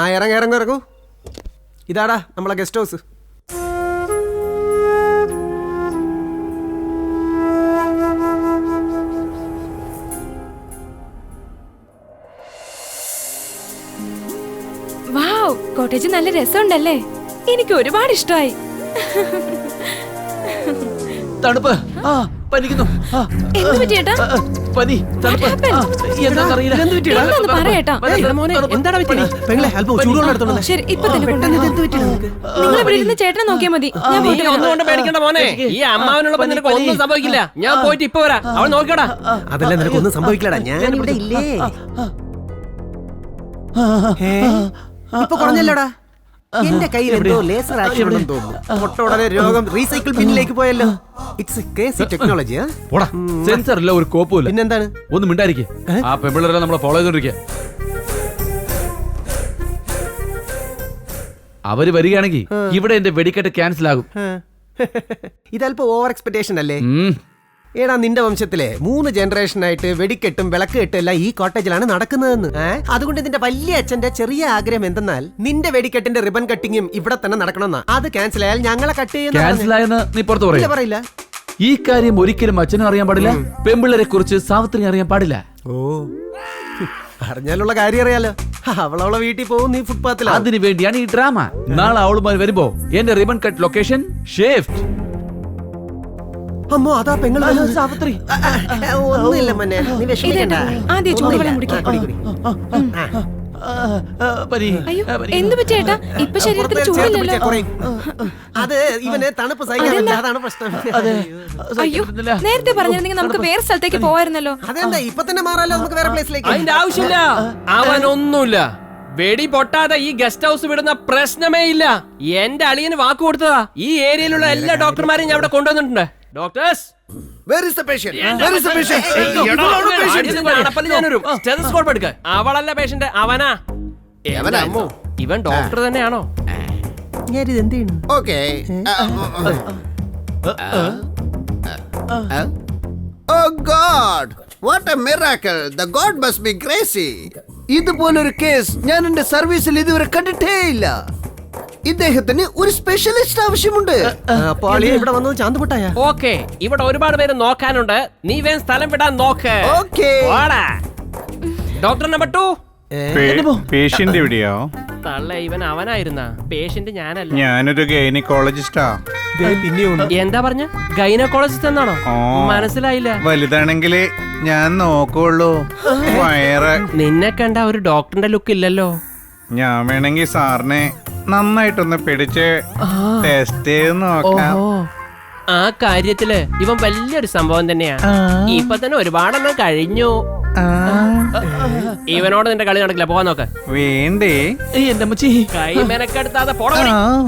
ആ ഇറങ്ങ ഇറങ്ങു ഇറങ്ങൂ. ഇതാടാ നമ്മളെ ഗസ്റ്റ് ഹൗസ് വാവ് കോട്ടേജ് നല്ല രസമുണ്ടല്ലേ? എനിക്ക് ഒരുപാട് ഇഷ്ടമായി. തണുപ്പ്. ആ പനിക്കുന്നു. എന്ത് പറ്റിയേട്ടാ പനി തണുപ്പ്. മോനെ എന്താടാ പെങ്ങളെ അല്പം ചൂടുവെള്ളം എടുത്തോണ്ട് ശരി ഇപ്പൊ തന്നെ കൊണ്ടുവരാം. നിങ്ങൾ ഇവിടെ ഇരുന്ന് ചേട്ടനെ നോക്കിയാൽ മതി. ഞാൻ നീ. ഒന്നുകൊണ്ട് പേടിക്കണ്ട മോനെ. ഈ അമ്മാവനുള്ള നിനക്ക് ഒന്നും സംഭവിക്കില്ല. ഞാൻ പോയിട്ട് ഇപ്പൊ വരാം. അവൾ നോക്കടാ അതല്ല നിനക്കൊന്നും സംഭവിക്കില്ലടാ. ഞാൻ ഇവിടെ ഇല്ലേ? ഇപ്പൊ കുറഞ്ഞല്ലോടാ. എന്റെ കയ്യിൽ എന്തോ ലേസർ ആക്ഷൻ ഉണ്ടെന്ന് തോന്നുന്നു. ഉടനെ രോഗം റീസൈക്കിൾ ബിന്നിലേക്ക് പോയല്ലോ. ഇറ്റ്സ് കേസി ടെക്നോളജി പോടാ. സെൻസർ ഇല്ല ഒരു കോപ്പുമില്ല. പിന്നെന്താണ്? ഒന്ന് മിണ്ടായിരിക്കേ. ആ പെമ്പിളരെ നമ്മളെ ഫോളോ ചെയ്തോണ്ടിരിക്കുക അവർ വരികയാണെങ്കിൽ ഇവിടെ എന്റെ വെടിക്കെട്ട് ക്യാൻസൽ ആകും. ഇതല്പം ഓവർ എക്സ്പെക്ടേഷൻ അല്ലേ? ഏടാ നിന്റെ വംശത്തിലെ മൂന്ന് ജനറേഷനായിട്ട് വെടിക്കെട്ടും വിളക്കെട്ടും എല്ലാം ഈ കോട്ടേജിലാണ് നടക്കുന്നതെന്ന്? അതുകൊണ്ട് നിന്റെ വലിയ അച്ഛന്റെ ചെറിയ ആഗ്രഹം എന്തെന്നാൽ നിന്റെ വെടിക്കെട്ടിന്റെ റിബൺ കട്ടിങ്ങും ഇവിടെ തന്നെ നടക്കണമെന്നാ. അത് ക്യാൻസൽ ആയാൽ ഞങ്ങളെ കട്ട് ചെയ്യുന്ന പറയില്ല. ഈ കാര്യം ഒരിക്കലും അച്ഛനും അറിയാൻ പാടില്ല പെമ്പിള്ളരെ കുറിച്ച് സാവിത്രി അറിയാൻ പാടില്ല. ഓ. അറിഞ്ഞാലുള്ള കാര്യം അറിയാലോ. അവളവളെ വീട്ടിൽ പോകും നീ ഫുട്പാത്തിൽ അതിനു വേണ്ടിയാണ് ഈ ഡ്രാമ നാളെ അവളുമായി വരുമ്പോ എന്റെ റിബൺ കട്ട് ലൊക്കേഷൻ ഷേഫ്റ്റ് അമ്മോ അതാ പെങ്ങൾ. സാവിത്രി. ഒന്നുമില്ല മന്നെ നീ വിഷമിക്കണ്ട. ആദ്യം ചൂടുവെള്ളം കുടിക്ക്. എന്ത് പറ്റിയേട്ടാ ഇപ്പൊ ശരീരത്തിൽ ചൂടില്ലല്ലോ. അത് ഇവന് തണുപ്പ് അതാണ് പ്രശ്നം. അയ്യോ നേരത്തെ പറഞ്ഞിരുന്നെങ്കിൽ നമുക്ക് വേറെ സ്ഥലത്തേക്ക് പോവായിരുന്നല്ലോ. അതെന്താ? ഇപ്പൊ തന്നെ മാറാലോ? നമുക്ക് വേറെ പ്ലേസിലേക്ക്. അതിന്റെ ആവശ്യമില്ല. അവൻ ഒന്നുമില്ല വെടി പൊട്ടാതെ ഈ ഗസ്റ്റ് ഹൗസ് വിടുന്ന പ്രശ്നമേ ഇല്ല. എന്റെ അളിയന് വാക്ക് കൊടുത്തതാ. ഈ ഏരിയയിലുള്ള എല്ലാ ഡോക്ടർമാരെയും ഞാൻ അവിടെ കൊണ്ടുവന്നിട്ടുണ്ട്. ഡോക്ടേഴ്സ് സ്റ്റെതസ്കോപ്പ് എടുക്ക. അവളല്ല പേഷ്യന്റ് അവനാ. ഇവൻ ഡോക്ടർ തന്നെയാണോ? ഞാനിത് എന്ത് ചെയ്യണം? Okay oh God what a miracle the God must be crazy ഇതുപോലൊരു കേസ് ഞാൻ എന്റെ സർവീസിൽ ഇതുവരെ കണ്ടിട്ടേ ഇല്ല ഇദ്ദേഹത്തിന് ഒരു സ്പെഷ്യലിസ്റ്റ് ആവശ്യമുണ്ട്. ആളിയെ ഇവിടെ വന്നത് ചാന്തുപൊട്ടായ ഓക്കെ ഇവിടെ ഒരുപാട് പേര് നോക്കാനുണ്ട്. നീ വേഗം സ്ഥലം വിടാൻ നോക്ക്. ഓക്കേ. വാടാ. Doctor number two. പേഷ്യന്റ് എവിടെയോ? തള്ള ഇവൻ അവനായിരുന്ന. പേഷ്യന്റ് ഞാനല്ല. ഞാനൊരു ഗൈനക്കോളജിസ്റ്റാ. എന്താ പറഞ്ഞ? ഗൈനക്കോളജിസ്റ്റ് എന്നാണോ? മനസ്സിലായില്ല. വലുതാണെങ്കിൽ ഞാൻ നോക്കുള്ളൂ. വയറ്. നിന്നെ കണ്ട ഒരു ഡോക്ടറിന്റെ ലുക്ക് ഇല്ലല്ലോ. ഞാൻ വേണമെങ്കിൽ സാറിനെ നന്നായിട്ടൊന്ന് പിടിച്ച് ടെസ്റ്റ് ചെയ്ത് നോക്കാം. ഓഹോ. ആ കാര്യത്തിൽ ഇവൻ വലിയൊരു സംഭവം തന്നെയാ. ഇപ്പൊ തന്നെ ഒരുപാടെണ്ണം കഴിഞ്ഞു. ആ, ഇവനോട് നിന്റെ കളി നടക്കില്ല പോവാൻ നോക്ക. വേണ്ടേ? ഏയ്, എന്റെ അമ്മച്ചി. കൈ മെനക്കെടുത്താതെ പോടാ ആ,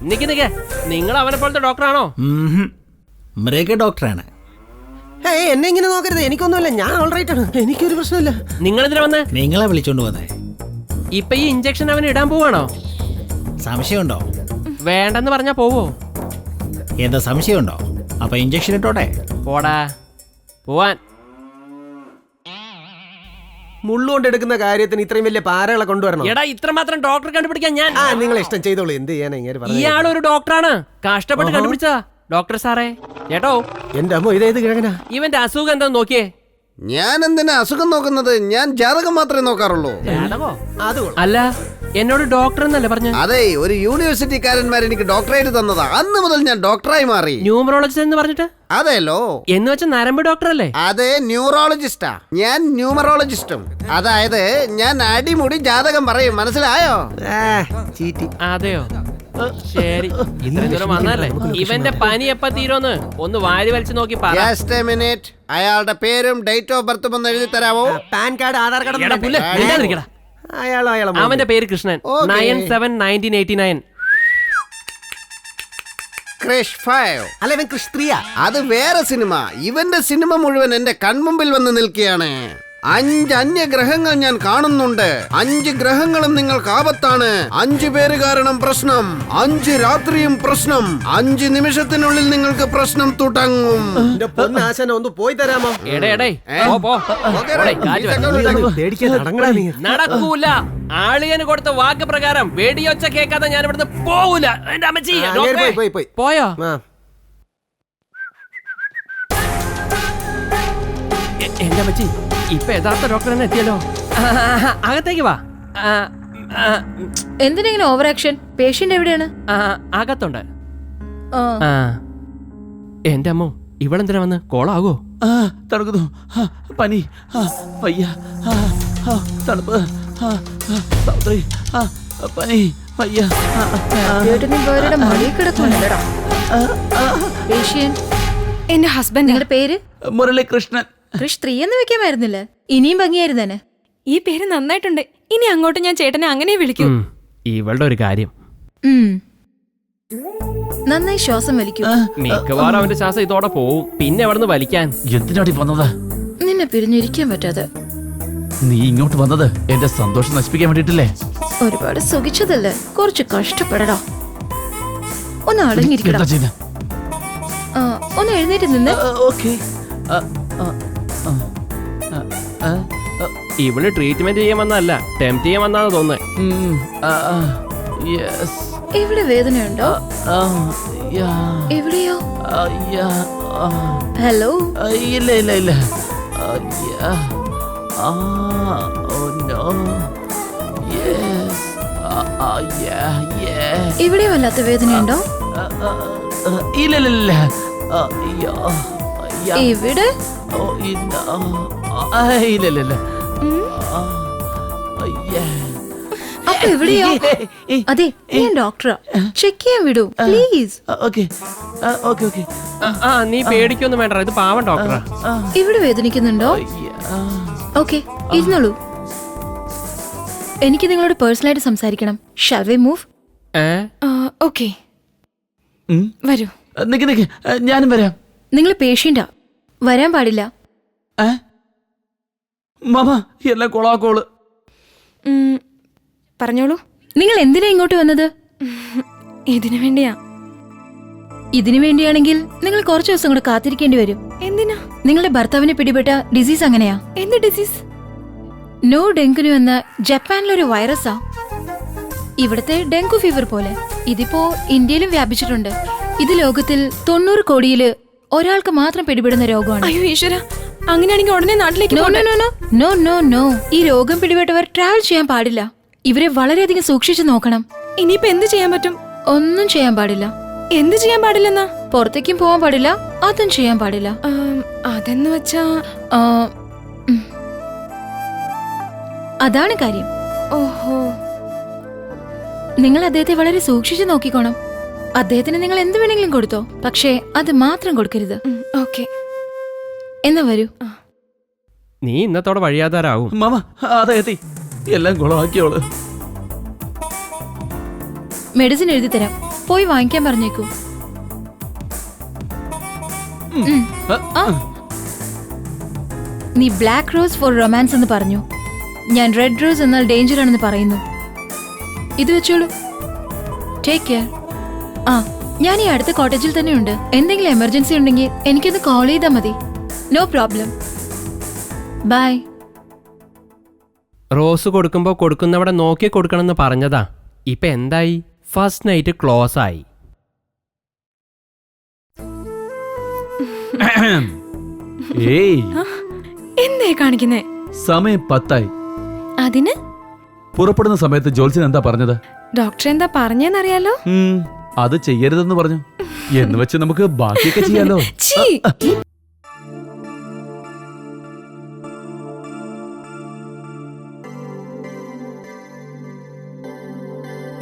നിക്ക് നിക്ക്. നിങ്ങൾ അവനെ പോലത്തെ ഡോക്ടറാണോ? മൃഗ ഡോക്ടറാണ്. ഏയ് എന്നെ ഇങ്ങനെ നോക്കരുത്. എനിക്കൊന്നുമല്ല. ഞാൻ ഓൾറൈറ്റ് ആണ്. എനിക്കൊരു പ്രശ്നമില്ല. നിങ്ങൾ എന്തിനാ വന്ന്? നിങ്ങളെ വിളിച്ചോണ്ട് വന്നേ. ഇപ്പൊ ഈ ഇഞ്ചക്ഷൻ അവന് ഇടാൻ പോവാണോ? സംശയമുണ്ടോ? വേണ്ടെന്ന് പറഞ്ഞാ പോവോ. എന്താ സംശയമുണ്ടോ? അപ്പൊ ഇഞ്ചക്ഷൻ ഇട്ടോട്ടെ. പോടാ. പോവാൻ. മുള്ളുകൊണ്ട് എടുക്കുന്ന കാര്യത്തിന് ഇത്രയും വലിയ പാരകളെ കൊണ്ടുവരണം. എടാ ഇത്ര മാത്രം ഡോക്ടർ കണ്ടുപിടിക്കാൻ ഞാൻ ആ നിങ്ങൾ ഇഷ്ടം ചെയ്തോളൂ. എന്ത് ചെയ്യാനാ ഇങ്ങനെ പറയുന്നത് ഇയാൾ ഒരു ഡോക്ടറാണ് കഷ്ടപ്പെട്ട് കണ്ടുപിടിച്ചാ ഡോക്ടർ സാറേ. ചേട്ടോ. എന്റെ അമ്മ ഇതേത് കിഴങ്ങനാ. ഇവന്റെ അസുഖം എന്താ നോക്കിയേ. ഞാൻ എന്തിനാ അസുഖം നോക്കുന്നത്? ഞാൻ ജാതകം മാത്രമേ നോക്കാറുള്ളൂ. അല്ല എന്നോട് ഡോക്ടർ എന്നല്ലേ പറഞ്ഞു? അതെ ഒരു യൂണിവേഴ്സിറ്റിക്കാരന്മാർ എനിക്ക് ഡോക്ടറേറ്റ് തന്നതാ. അന്ന് മുതൽ ഞാൻ ഡോക്ടറായി മാറി. ന്യൂമറോളജിസ്റ്റ് എന്ന് പറഞ്ഞിട്ട്? അതെല്ലോ എന്ന് വെച്ച നരമ്പ് ഡോക്ടർ അല്ലേ? അതെ ന്യൂറോളജിസ്റ്റാ ഞാൻ ന്യൂമറോളജിസ്റ്റും അതായത് ഞാൻ അടിമുടി ജാതകം പറയും. മനസ്സിലായോ? ചീറ്റി. അതെയോ? ശരി. ഇത്രയും വന്നല്ലേ ഇവന്റെ പനി എപ്പ തീരോന്ന് ഒന്ന് വാരി വലിച്ചു നോക്കി മിനിറ്റ് അയാളുടെ പേരും ഡേറ്റ് ഓഫ് ബർത്തും ഒന്ന് എഴുതി തരാമോ പാൻ കാർഡ് ആധാർ കാർഡ് അയാളോ അയാളോ അവന്റെ പേര് Krishnan. Nine seven nineteen eighty nine. Crush five അല്ല ഇവൻ കൃഷ്ത്രിയ അത് വേറെ സിനിമ. ഇവന്റെ സിനിമ മുഴുവൻ എന്റെ കൺമുമ്പിൽ വന്ന് നിൽക്കുകയാണ്. അഞ്ച് അന്യ അന്യഗ്രഹങ്ങൾ ഞാൻ കാണുന്നുണ്ട്. അഞ്ച് ഗ്രഹങ്ങളും നിങ്ങൾക്ക് ആപത്താണ് അഞ്ചു പേര് കാരണം പ്രശ്നം. അഞ്ച് രാത്രിയും പ്രശ്നം. അഞ്ച് നിമിഷത്തിനുള്ളിൽ നിങ്ങൾക്ക് പ്രശ്നം തുടങ്ങും. ഒന്ന് പോയി തരാമോ? നടക്കൂല. ആളിയന് കൊടുത്ത വാക്ക് പ്രകാരം വേടിയൊച്ച കേൾക്കാതെ ഞാൻ ഇവിടുന്ന് പോവൂല. എന്റെ അമ്മച്ചി പോയി, എന്റെ അമ്മച്ചി ഇപ്പൊ യഥാർത്ഥ ഡോക്ടർ തന്നെ എത്തിയല്ലോ. അകത്തേക്ക് വാ. എന്തിനെങ്ങനെ ഓവർ ആക്ഷൻ പേഷ്യന്റ് എവിടെയാണ്? അകത്തുണ്ട്. എന്റെ അമ്മോ ഇവളെന്തിനാ വന്ന് കോളാകോ ആ തണുക്കുന്നു. പനി. വയ്യ. തണുപ്പ്. സൗത്രി ആ, പനി. വയ്യ. എന്റെ ഹസ്ബൻഡ് നിങ്ങളുടെ പേര്? മുരളീകൃഷ്ണൻ. കൃഷ് ത്രീ എന്ന് വെക്കാമായിരുന്നില്ല ഇനിയും ഭംഗിയായിരുന്നേനെ ഈ പേര് നന്നായിട്ടുണ്ട്. ഇനി അങ്ങോട്ട് ഞാൻ ചേട്ടനെ അങ്ങനെ വിളിക്കൂ. ഇവളുടെ ഒരു കാര്യം. ഉം. നന്നായി ശ്വാസം വലിക്കൂ. മിക്കവാറും അവന്റെ ശ്വാസം ഇതോടെ പോവും. പിന്നെ എവിടുന്ന് വലിക്കാൻ? എന്തിനാടി വന്നത്? നിന്നെ പിരിഞ്ഞിരിക്കാൻ പറ്റാതെ. നീ ഇങ്ങോട്ട് വന്നത് എന്റെ സന്തോഷം നശിപ്പിക്കാൻ വേണ്ടിട്ടില്ലേ ഒരുപാട് സുഖിച്ചതല്ലേ? കുറച്ച് കഷ്ടപ്പെടടാ. ഒന്ന് അടങ്ങിയിരിക്കടാ എന്താ? ആ, ഒന്ന് എഴുന്നേറ്റ് നിന്ന്. ഓക്കേ. ഇവൾ ട്രീറ്റ്മെന്റ് ചെയ്യാൻ വന്നല്ല ടെംപ്റ്റ് ചെയ്യാൻ വന്നാന്ന് തോന്നുന്നത് ഇവിടെ വേദനയുണ്ടോ? എവിടെയോ? ഹലോ ഇല്ല ഇല്ല ഇല്ല. ഇവിടെ വല്ലാത്ത വേദനയുണ്ടോ? ഇല്ല. ഇവിടെ ഓ, ഇല്ല. ആ, ഇല്ല ഇല്ല ഇല്ല. ആ, അയ്യേ. അപ്പൊ എവിടെയോ? അതെ ഞാൻ ഡോക്ടറാ. ചെക്ക് ചെയ്യാൻ വിടൂ പ്ലീസ്. ആ, ഓക്കേ. Okay okay. ആ നീ പേടിക്കൊന്നും വേണ്ട ഇത് പാവം ഡോക്ടറാ. ഇവിടെ വേദനിക്കുന്നുണ്ടോ. ഓക്കെ ഇരുന്നോളൂ. എനിക്ക് നിങ്ങളോട് പേഴ്സണലായിട്ട് സംസാരിക്കണം. Shall we move okay. വരൂ. നിക്ക് നിക്ക്. ഞാനും വരാം. നിങ്ങൾ പേഷ്യന്റാ വരാൻ പാടില്ല. ഏ? മാമ എല്ലാം കൊളാക്കോൾ. പറഞ്ഞോളൂ. നിങ്ങൾ എന്തിനാ ഇങ്ങോട്ട് വന്നത്? ഇതിനു വേണ്ടിയാ. ഇതിനു വേണ്ടിയാണെങ്കിൽ നിങ്ങൾ കുറച്ചു ദിവസം കൂടെ കാത്തിരിക്കേണ്ടി വരും. എന്തിനാ? നിങ്ങളുടെ ഭർത്താവിനെ പിടിപെട്ട ഡിസീസ് അങ്ങനെയാ? എന്ത് ഡിസീസ്? നോ ഡെങ്കുനു എന്ന ജപ്പാനിലൊരു വൈറസാ. ഇവിടുത്തെ ഡെങ്കു ഫീവർ പോലെ. ഇതിപ്പോ ഇന്ത്യയിലും വ്യാപിച്ചിട്ടുണ്ട്. ഇത് ലോകത്തിൽ തൊണ്ണൂറ് കോടിയിൽ ഒരാൾക്ക് മാത്രം പിടിപെടുന്ന രോഗമാണ്. അയ്യോ ഈശ്വര. അങ്ങനെയാണെങ്കിൽ ഉടനെ നാട്ടിലേക്ക് no. No no no no no ഈ രോഗം പിടിപെട്ടവർ ട്രാവൽ ചെയ്യാൻ പാടില്ല. ഇവരെ വളരെയധികം സൂക്ഷിച്ചു നോക്കണം. ഇനിയിപ്പോ എന്ത് ചെയ്യാൻ പറ്റും? ഒന്നും ചെയ്യാൻ പാടില്ല. എന്ത് ചെയ്യാൻ പാടില്ലെന്നാ? പുറത്തേക്കും പോകാൻ പാടില്ല. അതും ചെയ്യാൻ പാടില്ല. ആം, അതെന്ന് വെച്ചാ ആ, ഉം. അതാണ് കാര്യം. ഓഹോ. നിങ്ങൾ അദ്ദേഹത്തെ വളരെ സൂക്ഷിച്ചു നോക്കിക്കോണം. അദ്ദേഹത്തിന് നിങ്ങൾ എന്ത് വേണമെങ്കിലും കൊടുത്തോ. പക്ഷേ അത് മാത്രം കൊടുക്കരുത്. ഓക്കെ. എന്നാ വരൂ. നീ ഇന്നത്തോടെ വഴിയാതാരാവും. മാമ അതെ എത്തി. എല്ലാം കൊളാക്കിയോൾ മെഡിസിൻ എഴുതി തരാം. പോയി വാങ്ങിക്കാൻ പറഞ്ഞേക്കൂ. ഉം. ആ. നീ ബ്ലാക്ക് റോസ് ഫോർ റൊമാൻസ് എന്ന് പറഞ്ഞു. ഞാൻ റെഡ് റോസ് എന്നാൽ ഡേഞ്ചർ ആണെന്ന് പറയുന്നു. ഇത് വെച്ചോളൂ. ടേക്ക് കെയർ ആ ഞാൻ ഈ അടുത്ത കോട്ടേജിൽ തന്നെ ഉണ്ട് എന്തെങ്കിലും എമർജൻസി ഉണ്ടെങ്കിൽ എനിക്കൊന്ന് കോൾ ചെയ്താൽ മതി. നോ പ്രോബ്ലം ബൈ റോസ് കൊടുക്കുമ്പോൾ കൊടുക്കുന്നവിടെ നോക്കി കൊടുക്കണമെന്ന് പറഞ്ഞതാ. ഇപ്പൊ എന്തായി? ഫസ്റ്റ് നൈറ്റ് ക്ലോസ് ആയി. ഏയ്. എന്തേ കാണിക്കുന്നേ? സമയം പത്തായി. അതിന്? പുറപ്പെടുന്ന സമയത്ത് ജോൽസിന് എന്താ പറഞ്ഞത്? ഡോക്ടർ എന്താ പറഞ്ഞെന്നറിയാലോ? അത് ചെയ്യരുതെന്ന് പറഞ്ഞു. എന്ന് വെച്ച് നമുക്ക് ബാക്കിയൊക്കെ ചെയ്യാലോ.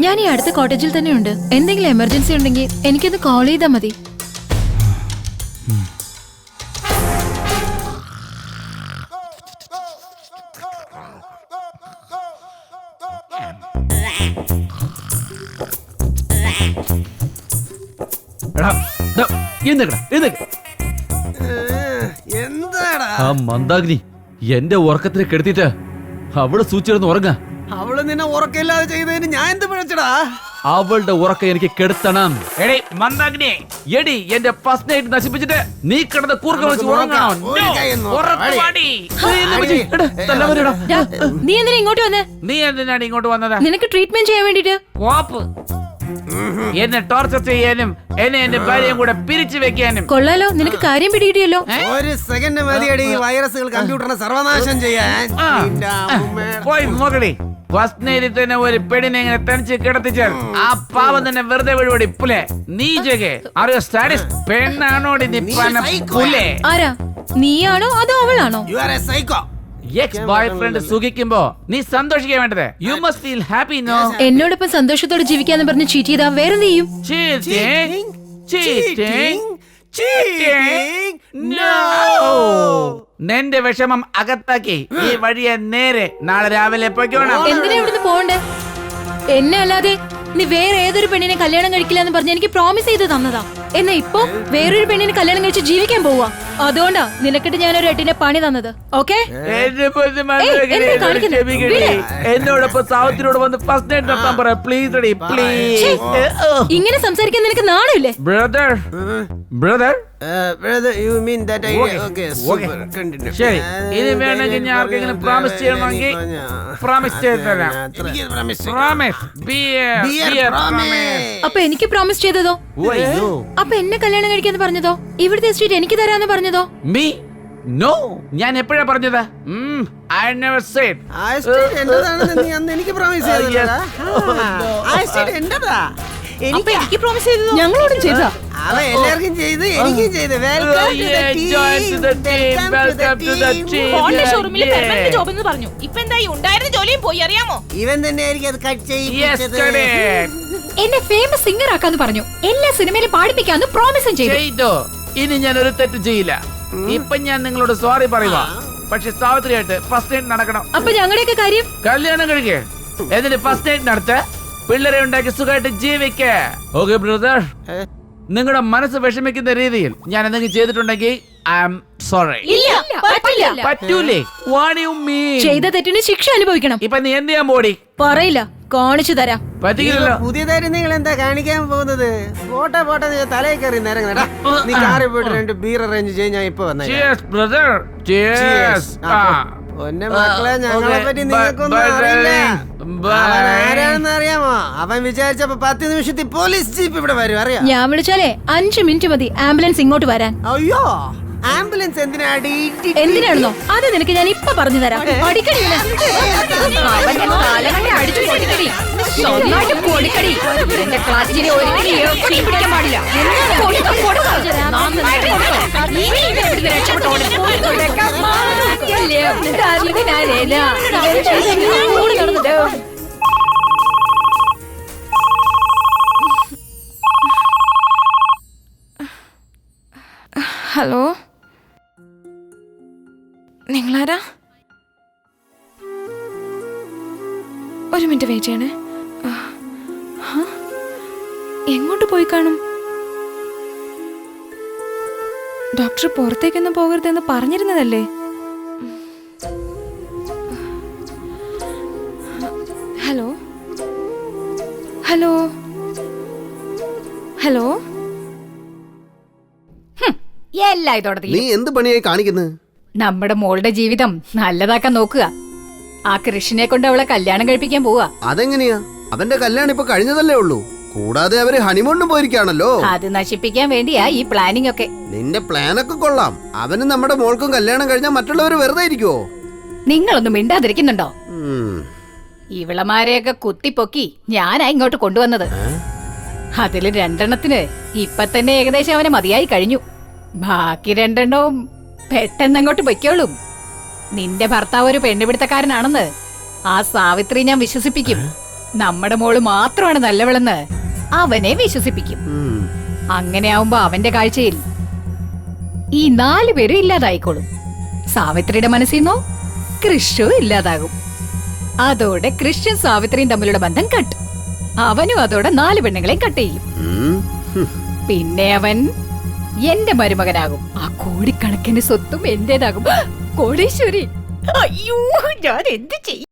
ഞാൻ ഈ അടുത്ത കോട്ടേജിൽ തന്നെ ഉണ്ട് എന്തെങ്കിലും എമർജൻസി ഉണ്ടെങ്കിൽ എനിക്കൊന്ന് കോൾ ചെയ്താൽ മതി. എഴുന്നേക്കടാ, എഴുന്നേക്ക്. എന്താടാ? ആ മന്ദാഗ്നി എന്റെ ഉറക്കത്തിന് കെടുത്തിട്ട് അവൾ സൂച്ചിരുന്ന് ഉറങ്ങ. അവൾ നിന്നെ ഉറക്കമില്ലാതെ ചെയ്തതിന് ഞാൻ എന്ത് പിഴച്ചടാ? അവളുടെ ഉറക്കം എനിക്ക് കെടുത്തണം. എടി മന്ദാഗ്നി. എടി എന്റെ ഫസ്റ്റ് നൈറ്റ് നശിപ്പിച്ചിട്ട് നീ കിടന്ന് കൂർക്ക വെച്ച് ഉറങ്ങണോ. ഒരു കൈ. ഉറക്കം. പാടി. നീ എന്തിനാ ഇങ്ങോട്ട് വന്നേ? നീ എന്തിനാണ് ഇങ്ങോട്ട് വന്നത്? നിനക്ക് ട്രീറ്റ്മെന്റ് ചെയ്യാൻ വേണ്ടിട്ട് കോപ്പ്. എന്നെ ടോർച്ചർ ചെയ്യാനും എന്നെ എന്റെ ഭാര്യയും കൂടെ പിരിച്ചു വെക്കാനും. കൊള്ളാലോ നിനക്ക് കാര്യം പിടികിട്ടിയല്ലോ. ഒരു സെക്കൻഡ് മതിയടി ഈ വൈറസുകൾ കമ്പ്യൂട്ടറിനെ സർവനാശം ചെയ്യാൻ. ആ. നിന്റെ അമ്മൂമ്മയുടെ- പോയി നോക്കടി ഫസ്റ്റ് നൈറ്റിൽ തന്നെ ഒരു പെണ്ണിനെ ഇങ്ങനെ തനിച്ച് കിടത്തിച്ചാൽ. ആ പാവം തന്നെ വെറുതെ വഴിപടി പുലേ നീ ജഗേ. അറിയോ സ്റ്റാഡിസ് പെണ്ണാണോടി നീ പന പുലേ? ആരാ? നീയാണോ അതോ അവളാണോ? You are a psycho. Ex boyfriend സുഖിക്കുമ്പോ നീ സന്തോഷിക്കാൻ വേണ്ടത്? You must feel happy no എന്നോടൊപ്പം സന്തോഷത്തോടെ ജീവിക്കാന്ന് പറഞ്ഞ് ചീറ്റ് ചെയ്താ വേറെ Cheating? No. നിന്റെ വിഷമം അകത്താക്കി. ഈ വഴിയെ നേരെ. നാളെ രാവിലെ പൊയ്ക്കോണം. എന്തിനാ ഇവിടുന്ന് പോണ്ടേ എന്നെ അല്ലാതെ നീ വേറെ ഏതൊരു പെണ്ണിനെ കല്യാണം കഴിക്കില്ല എന്ന് പറഞ്ഞ് എനിക്ക് പ്രോമിസ് ചെയ്ത് തന്നതാ. എന്നാ ഇപ്പൊ വേറൊരു പെണ്ണിനെ കല്യാണം കഴിച്ച് ജീവിക്കാൻ പോവാ. അതുകൊണ്ടാ നിനക്കിട്ട് ഞാൻ ഒരു എട്ടിനെ പണി തന്നത്. ഓക്കെ. എന്നോടൊപ്പം സാവത്തിനോട് വന്ന് ഫസ്റ്റ് നൈറ്റ് നടത്താൻ പറ. പ്ലീസ് പ്ലീസ് ഇങ്ങനെ സംസാരിക്കാൻ നിനക്ക് നാണമില്ലേ? Brother brother. ശരി. ഇനി വേണമെങ്കിൽ ഞാൻ ആർക്കെങ്കിലും പ്രോമിസ് ചെയ്യണമെങ്കിൽ പ്രോമിസ് ചെയ്ത് തരാം. അപ്പൊ എനിക്ക് പ്രോമിസ് ചെയ്തതോ? അപ്പൊ എന്നെ കല്യാണം കഴിക്കാന്ന് പറഞ്ഞതോ? ഇവിടുത്തെ എസ്റ്റേറ്റ് എനിക്ക് തരാന്ന് പറഞ്ഞതോ? മീ നോ ഞാൻ എപ്പോഴാ പറഞ്ഞത്? ഐ നെവർ സെഡ് ആ estate എന്റേതാണെന്ന് നീ അന്ന് എനിക്ക് പ്രോമിസ് ചെയ്തല്ലടാ ആ estate എന്റേതാ അപ്പൊ എനിക്ക് പ്രോമിസ് ചെയ്തതോ? ഞങ്ങളോടും ചെയ്തതാ അവ എല്ലാവർക്കും ചെയ്ത് എനിക്കും ചെയ്ത്. ജോബ് എന്ന് പറഞ്ഞു. ഇപ്പൊ എന്തായി? ഉണ്ടായിരുന്ന ജോലിയും പോയി അറിയാമോ? ഇവൻ തന്നെ ആയിരിക്കും അത് കട്ട് ചെയ്യും എന്നെ ഫേമസ് സിംഗർ ആക്കാന്ന് പറഞ്ഞു. എല്ലാ സിനിമയിലും പാടിപ്പിക്കാന്ന് പ്രോമിസും ചെയ്തു. ചെയ്തോ. ഇനി ഞാൻ ഒരു തെറ്റ് ചെയ്യില്ല. ഇപ്പൊ ഞാൻ നിങ്ങളോട് സോറി പറയുക പക്ഷെ സാവിത്രിയായിട്ട് ഫസ്റ്റ് നൈറ്റ് നടക്കണം. അപ്പൊ ഞങ്ങളുടെയൊക്കെ കാര്യം? കല്യാണം കഴിക്കേ. എന്നിട്ട് ഫസ്റ്റ് നൈറ്റ് നടത്ത പിള്ളേരെ ഉണ്ടാക്കി സുഖമായിട്ട് ജീവിക്കേ. ഓക്കെ ബ്രദർ നിങ്ങളുടെ മനസ്സ് വിഷമിക്കുന്ന രീതിയിൽ ഞാൻ എന്തെങ്കിലും ചെയ്തിട്ടുണ്ടെങ്കിൽ ഐ ആം സോറി ഇല്ല പറ്റില്ല. പറ്റൂലേ. വാണിയും ചെയ്ത തെറ്റിന് ശിക്ഷ അനുഭവിക്കണം. ഇപ്പൊ നീ എന്ത് ചെയ്യാൻ പോടി? പറയില്ല. കാണിച്ചു തരാം. പറ്റിക്കില്ലല്ലോ. പുതിയതായിട്ട് നിങ്ങൾ എന്താ കാണിക്കാൻ പോകുന്നത്? പോട്ടെ പോട്ടെ നിങ്ങൾ തലയിൽ കയറി നേരം നേടാ നീ കാറിൽ പോയിട്ട് രണ്ട് ബീർ അറേഞ്ച് ചെയ്ത് ഞാൻ ഇപ്പൊ വന്നേ. പൊന്നെ മക്കളെ ഞങ്ങളെ. പറ്റി നിങ്ങൾക്കൊന്നും അറിയില്ല. അറിയാമോ? അവൻ വിചാരിച്ചപ്പോ പത്ത് നിമിഷത്തിൽ പോലീസ് ജീപ്പ് ഇവിടെ വരും അറിയാം? ഞാൻ വിളിച്ചാലേ അഞ്ചു മിനിറ്റ് മതി ആംബുലൻസ് ഇങ്ങോട്ട് വരാൻ. അയ്യോ. ആംബുലൻസ് എന്തിനാടി എന്തിനാണെന്നോ? അത് നിനക്ക് ഞാൻ ഇപ്പൊ പറഞ്ഞു തരാം. പഠിക്കടി നടന്നിട്ട്. ഹലോ? നിങ്ങളാരാ? ഒരു മിനിറ്റ് വെയിറ്റ് ചെയ്യണേ. എങ്ങോട്ട് പോയി കാണും? ഡോക്ടർ പുറത്തേക്കൊന്നും പോകരുതെന്ന് പറഞ്ഞിരുന്നതല്ലേ? ഹലോ? ഹലോ? ഹലോ? എല്ലാ ഇതോടെ നീ എന്ത് പണിയായി കാണിക്കുന്നത് നമ്മുടെ മോളുടെ ജീവിതം നല്ലതാക്കാൻ നോക്കുക. ആ കൃഷിനെ കൊണ്ട് അവളെ കല്യാണം കഴിപ്പിക്കാൻ പോവാ അതെങ്ങനെയാ? അവന്റെ കല്യാണം ഇപ്പൊ കഴിഞ്ഞതല്ലേ ഉള്ളൂ. കൂടാതെ അവർ ഹണിമൂണിനും പോയിരിക്കാണല്ലോ അത് നശിപ്പിക്കാൻ വേണ്ടിയാ ഈ പ്ലാനിംഗ് ഒക്കെ. നിന്റെ പ്ലാനൊക്കെ കൊള്ളാം. അവനും നമ്മുടെ മോൾക്കും കല്യാണം കഴിഞ്ഞാൽ മറ്റുള്ളവർ വെറുതെ ഇരിക്കുവോ? നിങ്ങളൊന്നും മിണ്ടാതിരിക്കുന്നുണ്ടോ? ഇവിളമാരെയൊക്കെ ഇവളമാരെയൊക്കെ കുത്തിപ്പൊക്കി ഞാനാ ഇങ്ങോട്ട് കൊണ്ടുവന്നത്. അതിൽ രണ്ടെണ്ണത്തിന് ഇപ്പൊ തന്നെ ഏകദേശം അവനെ മതിയായി കഴിഞ്ഞു. ബാക്കി രണ്ടെണ്ണവും പെട്ടെന്ന് അങ്ങോട്ട് പൊയ്ക്കോളും. നിന്റെ ഭർത്താവ് ഒരു പെണ്ണുപിടുത്തക്കാരനാണെന്ന് ആ സാവിത്രി ഞാൻ വിശ്വസിപ്പിക്കും. നമ്മുടെ മോൾ മാത്രമാണ് നല്ലവളെന്ന് അവനെ വിശ്വസിപ്പിക്കും. അങ്ങനെ ആവുമ്പോ അവന്റെ കാഴ്ചയിൽ ഈ നാലു പേരും ഇല്ലാതായിക്കോളും. സാവിത്രിയുടെ മനസ്സിൽ നിന്നോ കൃഷു ഇല്ലാതാകും. അതോടെ കൃഷ്ണൻ സാവിത്രിയും തമ്മിലുള്ള ബന്ധം കട്ട്. അവനും അതോടെ നാല് പെണ്ണുങ്ങളെയും കട്ട് ചെയ്യും. പിന്നെ അവൻ എന്റെ മരുമകനാകും. ആ കോടിക്കണക്കിന് സ്വത്തും എന്റേതാകും. കോടീശ്വരി. അയ്യോ ഞാൻ എന്ത് ചെയ്യും?